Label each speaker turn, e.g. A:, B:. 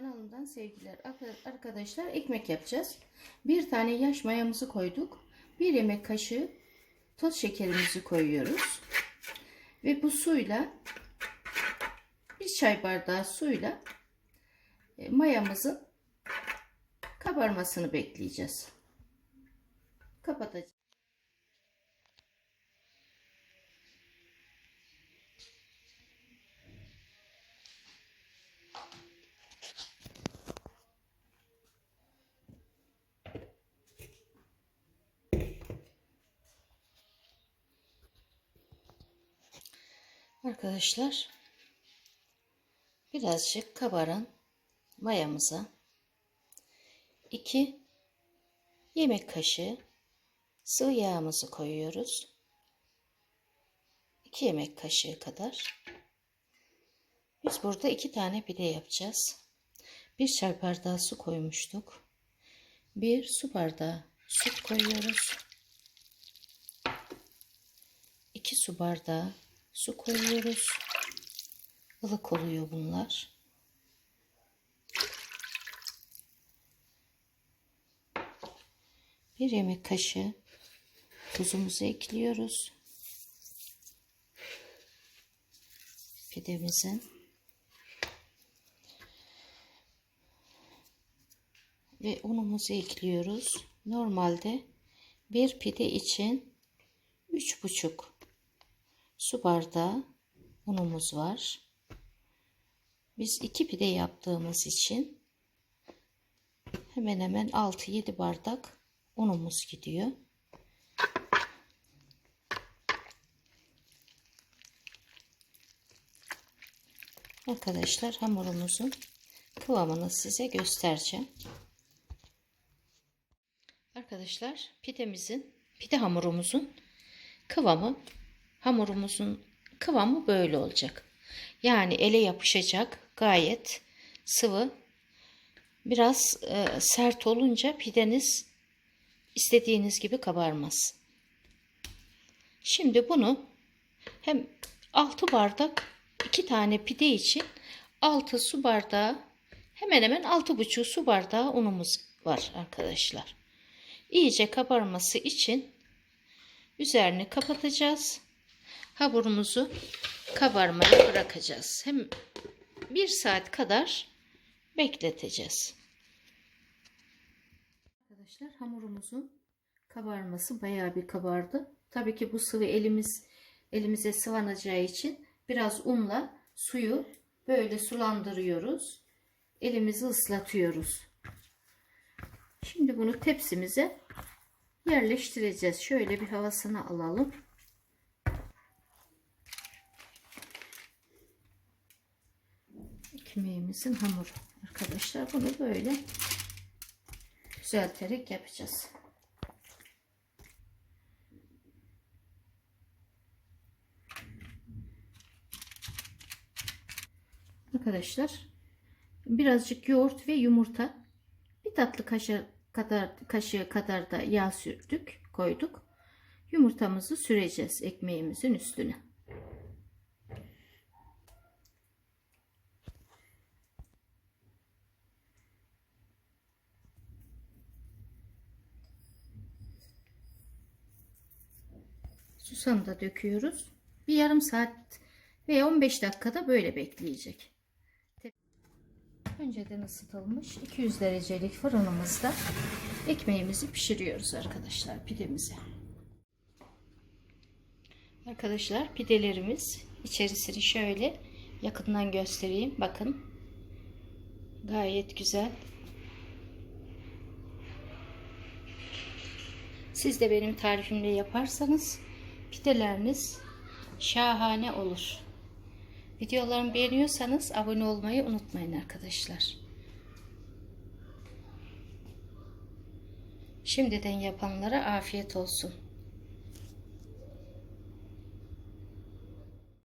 A: Kanalımdan sevgiler. Arkadaşlar ekmek yapacağız. Bir tane yaş mayamızı koyduk. Bir yemek kaşığı toz şekerimizi koyuyoruz. Ve bu suyla bir çay bardağı suyla e, mayamızın kabarmasını bekleyeceğiz. Kapatacağız. Arkadaşlar birazcık kabaran mayamıza 2 yemek kaşığı sıvı yağımızı koyuyoruz. 2 yemek kaşığı kadar. Biz burada 2 tane pide yapacağız. Bir çay bardağı su koymuştuk. Bir su bardağı süt koyuyoruz. 2 su bardağı su koyuyoruz. Ilık oluyor bunlar. Bir yemek kaşığı tuzumuzu ekliyoruz. Pidemizin ve unumuzu ekliyoruz. Normalde bir pide için üç buçuk su bardağı unumuz var. Biz iki pide yaptığımız için hemen hemen 6-7 bardak unumuz gidiyor. Arkadaşlar hamurumuzun kıvamını size göstereceğim. Arkadaşlar pidemizin, pide hamurumuzun kıvamı hamurumuzun kıvamı böyle olacak. Yani ele yapışacak gayet sıvı. Biraz e, sert olunca pideniz istediğiniz gibi kabarmaz. Şimdi bunu hem 6 bardak 2 tane pide için 6 su bardağı hemen hemen 6,5 su bardağı unumuz var arkadaşlar. İyice kabarması için üzerini kapatacağız. Hamurumuzu kabarmaya bırakacağız. Hem bir saat kadar bekleteceğiz. Arkadaşlar hamurumuzun kabarması bayağı bir kabardı. Tabii ki bu sıvı elimiz elimize sıvanacağı için biraz unla suyu böyle sulandırıyoruz. Elimizi ıslatıyoruz. Şimdi bunu tepsimize yerleştireceğiz. Şöyle bir havasını alalım. Ekmeğimizin hamuru. Arkadaşlar bunu böyle düzelterek yapacağız. Arkadaşlar birazcık yoğurt ve yumurta bir tatlı kaşığı kadar kaşığı kadar da yağ sürdük, koyduk. Yumurtamızı süreceğiz ekmeğimizin üstüne. Susam da döküyoruz. Bir yarım saat ve 15 dakikada böyle bekleyecek. Önceden ısıtılmış 200 derecelik fırınımızda ekmeğimizi pişiriyoruz arkadaşlar pidemizi. Arkadaşlar pidelerimiz içerisini şöyle yakından göstereyim. Bakın gayet güzel. Siz de benim tarifimle yaparsanız pideleriniz şahane olur. Videolarımı beğeniyorsanız abone olmayı unutmayın arkadaşlar. Şimdiden yapanlara afiyet olsun.